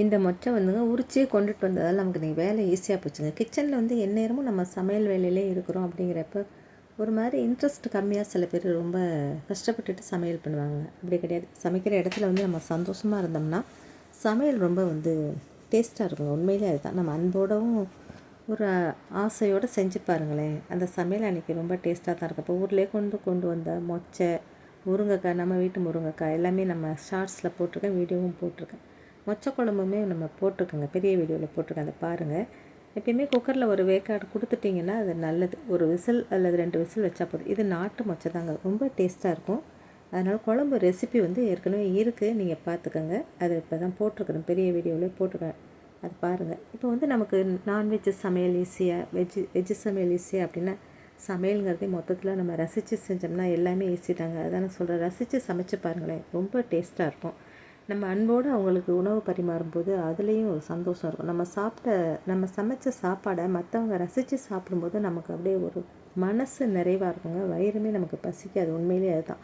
இந்த மொச்சை வந்துங்க உரிச்சே கொண்டுட்டு வந்ததால் நமக்கு இன்றைக்கி வேலை ஈஸியாக போச்சுங்க. கிச்சனில் வந்து எந்நேரமும் நம்ம சமையல் வேலையிலே இருக்கிறோம் அப்படிங்கிறப்ப ஒரு மாதிரி இன்ட்ரெஸ்ட் கம்மியாக சில பேர் ரொம்ப கஷ்டப்பட்டுட்டு சமையல் பண்ணுவாங்க. அப்படி கிடையாது. சமைக்கிற இடத்துல வந்து நம்ம சந்தோஷமாக இருந்தோம்னா சமையல் ரொம்ப வந்து டேஸ்ட்டாக இருக்குங்க. உண்மையிலே அதுதான். நம்ம அன்போடவும் ஒரு ஆசையோடு செஞ்சு பாருங்களேன். அந்த சமையல் அன்றைக்கி ரொம்ப டேஸ்ட்டாக தான் இருக்கும். இப்போ ஊர்லேயே கொண்டு கொண்டு வந்த மொச்சை முருங்கைக்காய் நம்ம வீட்டு முருங்கைக்காய் எல்லாமே நம்ம ஷார்ட்ஸில் போட்டிருக்கேன் வீடியோவும் போட்டிருக்கேன். மொச்சை குழம்புமே நம்ம போட்டிருக்கோங்க. பெரிய வீடியோவில் போட்டிருக்கேன் அதை பாருங்கள் எப்பயுமே குக்கரில் ஒரு வேக்காடு கொடுத்துட்டிங்கன்னா அது நல்லது. ஒரு விசில் அல்லது ரெண்டு விசில் வச்சா போதும். இது நாட்டு மொச்சை தாங்க. ரொம்ப டேஸ்ட்டாக இருக்கும். அதனால் குழம்பு ரெசிபி வந்து ஏற்கனவே இருக்குது நீங்கள் பார்த்துக்கோங்க அது இப்போ தான் போட்டிருக்கிறேன் பெரிய வீடியோவில் போட்டிருக்கேன் அது பாருங்கள் இப்போ வந்து நமக்கு நான்வெஜ் சமையல் ஈஸியாக வெஜ்ஜு வெஜ்ஜு சமையல் ஈஸியாக அப்படின்னா சமையலுங்கிறதே மொத்தத்தில் நம்ம ரசித்து செஞ்சோம்னா எல்லாமே ஈஸி தாங்க. அதான் நான் சொல்கிறேன் ரசித்து சமைச்சு பாருங்களேன். ரொம்ப டேஸ்ட்டாக இருக்கும். நம்ம அன்போடு அவங்களுக்கு உணவு பரிமாறும்போது அதுலேயும் ஒரு சந்தோஷம் இருக்கும். நம்ம சாப்பிட்ட நம்ம சமைச்ச சாப்பாடை மற்றவங்க ரசித்து சாப்பிடும்போது நமக்கு அப்படியே ஒரு மனசு நிறைவாக இருக்குங்க. வயிறுமே நமக்கு பசிக்காது. உண்மையிலேயே அதுதான்.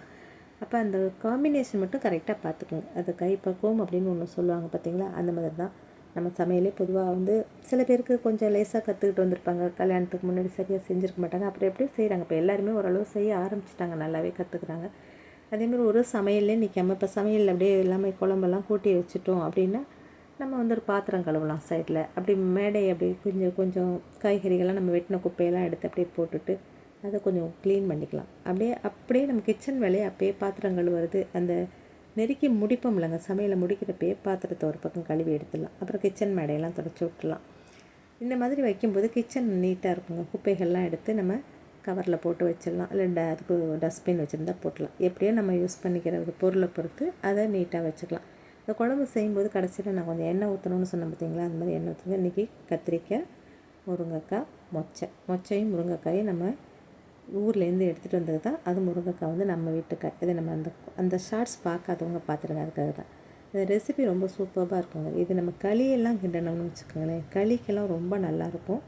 அப்போ அந்த காம்பினேஷன் மட்டும் கரெக்டாக பார்த்துக்கோங்க. அது கைப்பக்குவம் அப்படின்னு ஒன்று சொல்லுவாங்க பார்த்தீங்களா அந்த மாதிரி தான் நம்ம சமையலே பொதுவாக வந்து சில பேருக்கு கொஞ்சம் லேசாக கற்றுக்கிட்டு வந்திருப்பாங்க. கல்யாணத்துக்கு முன்னாடி சரியாக செஞ்சுருக்க மாட்டாங்க. அப்புறம் எப்படியும் செய்கிறாங்க இப்போ எல்லாருமே ஓரளவு செய்ய ஆரம்பிச்சிட்டாங்க. நல்லாவே கற்றுக்குறாங்க அதேமாதிரி ஒரு சமையல்லே நிற்காம இப்போ சமையல் அப்படியே எல்லாமே குழம்பெல்லாம் கூட்டி வச்சுட்டோம் அப்படின்னா நம்ம வந்து ஒரு பாத்திரம் கழுவலாம் சைடில் அப்படி மேடை அப்படி கொஞ்சம் கொஞ்சம் காய்கறிகள்லாம் நம்ம வெட்டின குப்பையெல்லாம் எடுத்து அப்படியே போட்டுட்டு அதை கொஞ்சம் க்ளீன் பண்ணிக்கலாம். அப்படியே அப்படியே நம்ம கிச்சன் வேலையை அப்படியே பாத்திரம் கழுவுறது அந்த நெருக்கி முடிப்போம் இல்லைங்க சமையலை முடிக்கிறப்பயே பாத்திரத்தை ஒரு பக்கம் கழுவி எடுத்துடலாம். அப்புறம் கிச்சன் மேடையெல்லாம் தொடச்சி விட்டுலாம் இந்த மாதிரி வைக்கும்போது கிச்சன் நீட்டாக இருக்குங்க. குப்பைகள்லாம் எடுத்து நம்ம கவரில் போட்டு வச்சிடலாம். இல்லை அதுக்கு டஸ்ட்பின் வச்சுருந்தா போட்டலாம் எப்படியோ நம்ம யூஸ் பண்ணிக்கிற ஒரு பொருளை பொறுத்து அதை நீட்டாக வச்சுக்கலாம். இந்த குழம்பு செய்யும்போது கடைசியில் நான் கொஞ்சம் எண்ணெய் ஊற்றணும்னு சொன்னேன் பார்த்தீங்களா அந்த மாதிரி எண்ணெய் ஊற்றுங்க இன்றைக்கி கத்திரிக்காய் முருங்கைக்காய் மொச்சை. மொச்சையும் முருங்கைக்காயும் நம்ம ஊர்லேருந்து எடுத்துகிட்டு வந்தது தான். அது முருங்கைக்காய் வந்து நம்ம வீட்டுக்காய். இதை நம்ம அந்த அந்த ஷார்ட்ஸ் பார்க்காதவங்க பார்த்துருங்க அதுக்காக தான். இந்த ரெசிபி ரொம்ப சூப்பராக இருக்குங்க. இது நம்ம களியெல்லாம் கிண்டணும்னு வச்சுக்கோங்களேன். களிக்கெல்லாம் ரொம்ப நல்லாயிருக்கும்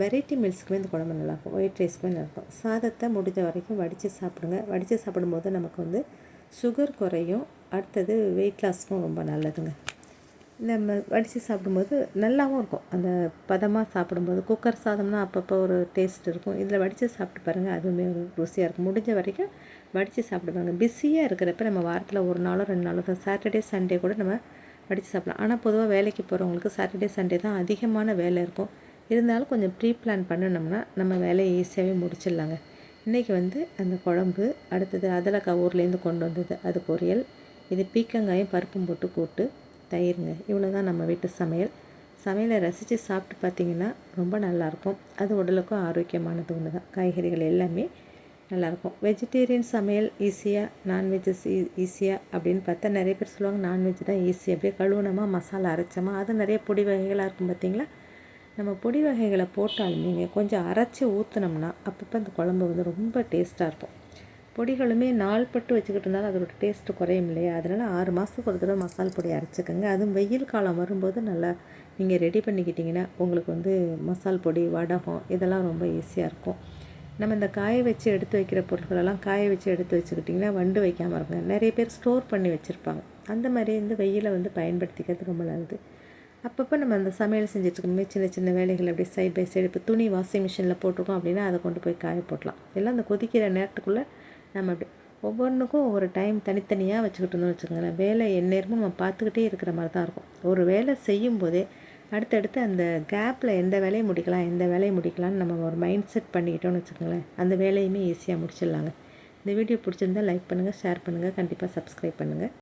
வெரைட்டி மீல்ஸுக்குமே இந்த குழம்பு நல்லாயிருக்கும். ஒயிட் ரைஸ்க்குமே நல்லாயிருக்கும். சாதத்தை முடிஞ்ச வரைக்கும் வடித்து சாப்பிடுங்க. வடித்து சாப்பிடும்போது நமக்கு வந்து சுகர் குறையும். அடுத்தது வெயிட் லாஸ்க்கும் ரொம்ப நல்லதுங்க. நம்ம வடித்து சாப்பிடும்போது நல்லாவும் இருக்கும். அந்த பதமாக சாப்பிடும்போது குக்கர் சாதம்னா அப்பப்போ ஒரு டேஸ்ட் இருக்கும். இதில் வடித்து சாப்பிட்டு பாருங்கள் அதுவுமே ஒரு ருசியாக இருக்கும். முடிஞ்ச வரைக்கும் வடித்து சாப்பிடுவாங்க. பிஸியாக இருக்கிறப்ப நம்ம வாரத்தில் ஒரு நாளோ ரெண்டு நாளோ சாட்டர்டே சண்டே கூட நம்ம வடித்து சாப்பிடலாம். ஆனால் பொதுவாக வேலைக்கு போகிறவங்களுக்கு சாட்டர்டே சண்டே தான் அதிகமான வேலை இருக்கும். இருந்தாலும் கொஞ்சம் ப்ரீ பிளான் பண்ணினோம்னா நம்ம வேலையை ஈஸியாகவே முடிச்சிடலாங்க. இன்றைக்கி வந்து அந்த குழம்பு அடுத்தது அதலக்காய் ஊர்லேருந்து கொண்டு வந்தது. அது பொரியல் இது பீக்கங்காயும் பருப்பும் போட்டு கூட்டு தயிருங்க. இவ்வளோ தான் நம்ம வீட்டு சமையல். சமையலை ரசித்து சாப்பிட்டு பார்த்திங்கன்னா ரொம்ப நல்லாயிருக்கும். அது உடலுக்கும் ஆரோக்கியமானது ஒன்று தான் காய்கறிகள் எல்லாமே நல்லாயிருக்கும். வெஜிடேரியன் சமையல் ஈஸியாக நான்வெஜ்ஜஸ் ஈஸியாக அப்படின்னு பார்த்தா நிறைய பேர் சொல்லுவாங்க நான்வெஜ் தான் ஈஸி. அப்படியே கழுவுனமாக மசாலா அரைச்சோமா அது நிறைய பொடி வகைகளாக இருக்கும் பார்த்திங்களா? நம்ம பொடி வகைகளை போட்டாலுமே கொஞ்சம் அரைச்சி ஊற்றுனோம்னா அப்பப்போ அந்த குழம்பு வந்து ரொம்ப டேஸ்ட்டாக இருக்கும். பொடிகளுமே நாள் பட்டு வச்சுக்கிட்டு இருந்தாலும் அதோட டேஸ்ட்டு குறையும் இல்லையா? அதனால் ஆறு மாதத்துக்கு ஒரு தடவை மசால் பொடி அரைச்சிக்கோங்க. அதுவும் வெயில் காலம் வரும்போது நல்லா நீங்கள் ரெடி பண்ணிக்கிட்டிங்கன்னா உங்களுக்கு வந்து மசால் பொடி வடகம் இதெல்லாம் ரொம்ப ஈஸியாக இருக்கும். நம்ம இந்த காய வச்சு எடுத்து வைக்கிற பொருட்களெல்லாம் காய வச்சு எடுத்து வச்சுக்கிட்டிங்கன்னா வண்டு வைக்காமல் இருக்கும். நிறைய பேர் ஸ்டோர் பண்ணி வச்சுருப்பாங்க. அந்த மாதிரி வந்து வெயிலை வந்து பயன்படுத்திக்கிறது ரொம்ப நல்லது. அப்பப்போ நம்ம அந்த சமையல் செஞ்சுட்ருக்கோமே சின்ன சின்ன வேலைகள் அப்படி சைட் பை சைடு இப்போ துணி வாஷிங் மிஷினில் போட்டிருக்கோம் அப்படின்னா அதை கொண்டு போய் காய போட்டலாம். எல்லாம் அந்த கொதிக்கிற நேரத்துக்குள்ளே நம்ம அப்படி ஒவ்வொன்றுக்கும் ஒவ்வொரு டைம் தனித்தனியாக வச்சுக்கிட்டோம்னு வச்சுக்கோங்களேன். வேலை எந்நேரமும் நம்ம பார்த்துக்கிட்டே இருக்கிற மாதிரி தான் இருக்கும். ஒரு வேலை செய்யும் போதே அடுத்தடுத்து அந்த கேப்பில் எந்த வேலையை முடிக்கலாம் எந்த வேலையை முடிக்கலாம்னு நம்ம ஒரு மைண்ட் செட் பண்ணிக்கிட்டோம்னு வச்சுக்கோங்களேன். அந்த வேலையுமே ஈஸியாக முடிச்சிடலாங்க. இந்த வீடியோ பிடிச்சிருந்தால் லைக் பண்ணுங்கள் ஷேர் பண்ணுங்கள் கண்டிப்பாக சப்ஸ்கிரைப் பண்ணுங்கள்